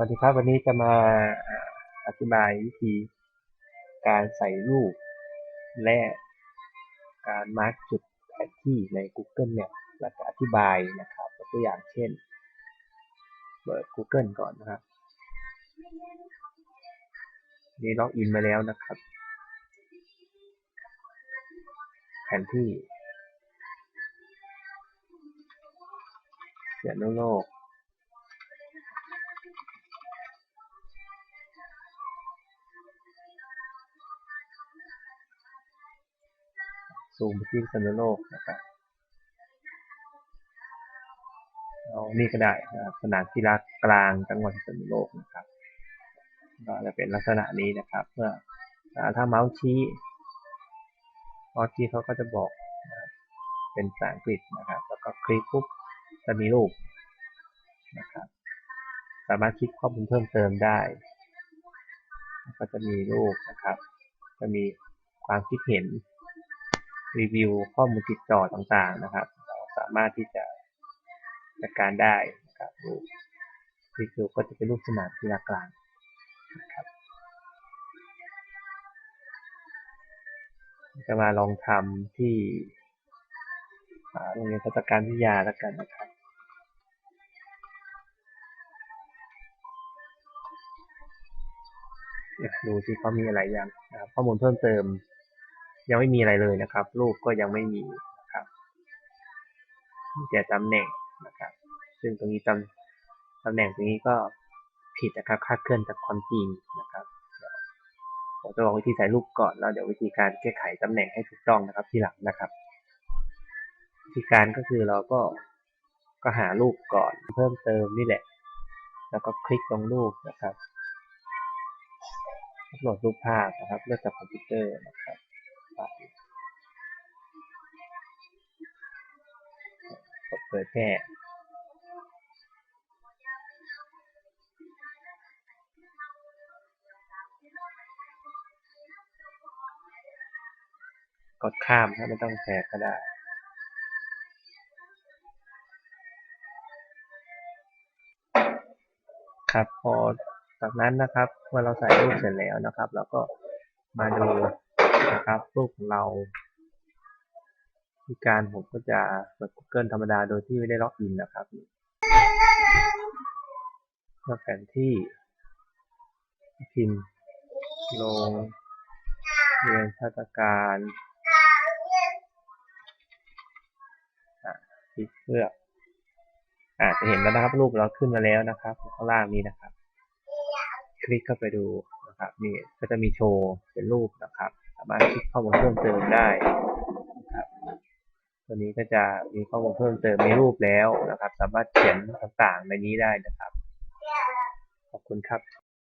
วัสดีครับวันนี้จะมาอธิบายวิธีการใส่รูป และการมาร์กจุดแผนที่ใน Google Map แล้วก็อธิบายนะครับตัวอย่างเช่น เปิด Google ก่อนนะครับ นี่ล็อกอินมาแล้วนะครับ แผนที่เสียนโลก ซูมไปที่พิษณุโลกนะครับเอานี่ก็ได้นะครับสนามกีฬากลางจังหวัดพิษณุโลกนะครับก็จะเป็นลักษณะนี้นะครับเมื่อถ้าเมาส์ชี้เมาส์ชี้เขาก็จะบอกนะเป็นภาษาอังกฤษนะครับ แล้วก็คลิกปุ๊บจะมีรูปนะครับ สามารถคลิกข้อมูลเพิ่มเติมได้ก็จะมีรูปนะครับ จะมีความคิดเห็น รีวิวข้อมูลติดต่อต่างๆนะครับ เราสามารถที่จะจัดการได้นะครับรูปรีวิวก็จะเป็นรูปสนามกีฬากลางนะครับจะมาลองทำที่โรงเรียนพัฒการวิทยาแล้วกันนะครับดูที่เขามีอะไรยังข้อมูลเพิ่มเติม ยังไม่มีอะไรเลยนะครับ รูปก็ยังไม่มีนะครับมีแต่ตำแหน่งนะครับ ซึ่งตรงนี้ตำตำแหน่งตรงนี้ก็ผิดนะครับคาดเคลื่อนจากความจริงนะครับผมจะบอกวิธีใส่รูปก่อนแล้วเดี๋ยววิธีการแก้ไขตำแหน่งให้ถูกต้องนะครับ ที่หลังนะครับ วิธีการก็คือเราก็ก็หารูปก่อนเพิ่มเติมนี่แหละ แล้วก็คลิกตรงรูปนะครับโหลดรูปภาพนะครับ เลือกจากคอมพิวเตอร์นะครับ กดเผยแพร่กดข้ามถ้าไม่ต้องแชร์ก็ได้ครับพอจากนั้นนะครับเมื่อเราใส่รูปเสร็จแล้วนะครับ เราก็มาดู นะครับรูปของเราวิการผมก็จะเปิด Google ธรรมดาโดยที่ไม่ได้ล็อกอินนะครับเลือกแผนที่พิมพ์ลงเรียนชาตการคลิกเลือกอ่าจะเห็นแล้วนะครับรูปเราขึ้นมาแล้วนะครับ ข้างล่างนี้นะครับ คลิกเข้าไปดูนะครับนี่ก็จะมีโชว์เป็นรูปนะครับามารถคลิกข้อมูลเพิ่มเติมได้นะครับตัวนี้ก็จะมีข้อมูลเพิ่มเติมมีรูปแล้วนะครับ สามารถเขียนต่างๆในนี้ได้นะครับ ขอบคุณครับ